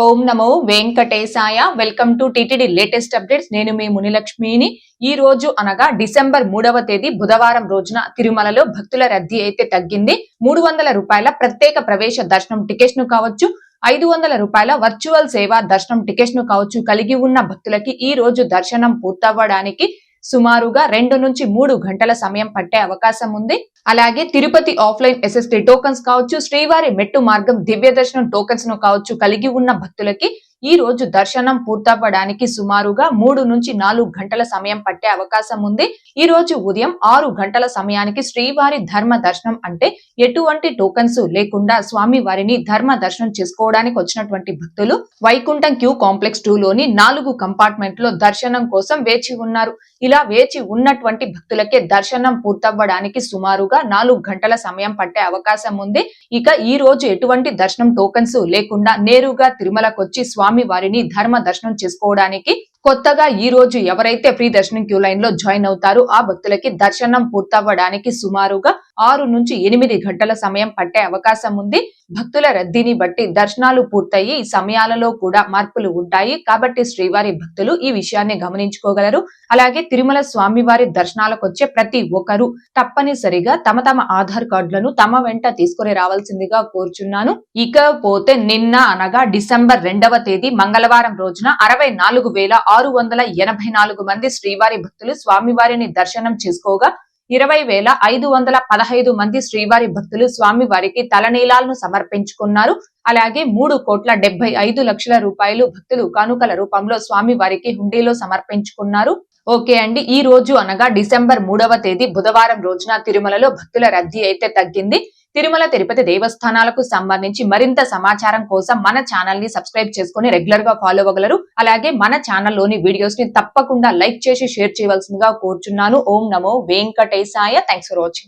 ఓం నమో వెంకటేశాయ. Welcome to TTD latest updates. నేను మీ మునిలక్ష్మిని. ఈ రోజు అనగా డిసెంబర్ మూడవ తేదీ బుధవారం రోజున తిరుమలలో భక్తుల రద్దీ అయితే తగ్గింది. మూడు వందల రూపాయల ప్రత్యేక ప్రవేశ దర్శనం టికెట్స్ను కావచ్చు ఐదు వందల రూపాయల వర్చువల్ సేవా దర్శనం టికెట్స్ను కావచ్చు కలిగి ఉన్న భక్తులకి ఈ రోజు దర్శనం పూర్తవ్వడానికి సుమారుగా రెండు నుంచి మూడు గంటల సమయం పట్టే అవకాశం ఉంది. అలాగే తిరుపతి ఆఫ్లైన్ ఎస్ఎస్టీ టోకన్స్ కావచ్చు శ్రీవారి మెట్టు మార్గం దివ్య దర్శనం టోకన్స్ను కావచ్చు కలిగి ఉన్న భక్తులకి ఈ రోజు దర్శనం పూర్తవ్వడానికి సుమారుగా మూడు నుంచి నాలుగు గంటల సమయం పట్టే అవకాశం ఉంది. ఈ రోజు ఉదయం ఆరు గంటల సమయానికి శ్రీవారి ధర్మ దర్శనం అంటే ఎటువంటి టోకన్స్ లేకుండా స్వామి వారిని ధర్మ దర్శనం చేసుకోవడానికి వచ్చినటువంటి భక్తులు వైకుంఠం క్యూ కాంప్లెక్స్ టూ లోని నాలుగు కంపార్ట్మెంట్లో దర్శనం కోసం వేచి ఉన్నారు. ఇలా వేచి ఉన్నటువంటి భక్తులకే దర్శనం పూర్తవ్వడానికి సుమారుగా నాలుగు గంటల సమయం పట్టే అవకాశం ఉంది. ఇక ఈ రోజు ఎటువంటి దర్శనం టోకన్స్ లేకుండా నేరుగా తిరుమలకొచ్చి స్వామి స్వామి వారిని ధర్మ దర్శనం చేసుకోవడానికి కొత్తగా ఈ రోజు ఎవరైతే ఫ్రీ దర్శనం క్యూ లైన్లో జాయిన్ అవుతారో ఆ భక్తులకి దర్శనం పూర్తవ్వడానికి సుమారుగా ఆరు నుంచి ఎనిమిది గంటల సమయం పట్టే అవకాశం ఉంది. భక్తుల రద్దీని బట్టి దర్శనాలు పూర్తయి ఈ సమయాలలో కూడా మార్పులు ఉంటాయి. కాబట్టి శ్రీవారి భక్తులు ఈ విషయాన్ని గమనించుకోగలరు. అలాగే తిరుమల స్వామివారి దర్శనాలకు వచ్చే ప్రతి ఒక్కరూ తప్పనిసరిగా తమ తమ ఆధార్ కార్డులను తమ వెంట తీసుకుని రావాల్సిందిగా కోరుచున్నాను. ఇకపోతే నిన్న అనగా డిసెంబర్ రెండవ తేదీ మంగళవారం రోజున అరవై నాలుగు వేల ఆరు వందల ఎనభై నాలుగు మంది శ్రీవారి భక్తులు స్వామివారిని దర్శనం చేసుకోగా ఇరవై వేల ఐదు వందల పదహైదు మంది శ్రీవారి భక్తులు స్వామి వారికి తలనీలాలను సమర్పించుకున్నారు. అలాగే మూడు కోట్ల డెబ్బై ఐదు లక్షల రూపాయలు భక్తులు కానుకల రూపంలో స్వామి వారికి హుండీలో సమర్పించుకున్నారు. ఓకే అండి ఈ రోజు అనగా డిసెంబర్ మూడవ తేదీ బుధవారం రోజున తిరుమలలో భక్తుల రద్దీ అయితే తగ్గింది. తిరుమల తిరుపతి దేవస్థానాలకు సంబంధించి మరింత సమాచారం కోసం మన ఛానల్ని సబ్స్క్రైబ్ చేసుకుని రెగ్యులర్గా ఫాలో అవ్వగలరు. అలాగే మన ఛానల్లోని వీడియోస్ని తప్పకుండా లైక్ చేసి షేర్ చేయవలసిందిగా కోరుచున్నాను. ఓం నమో వెంకటేశాయ. Thanks for watching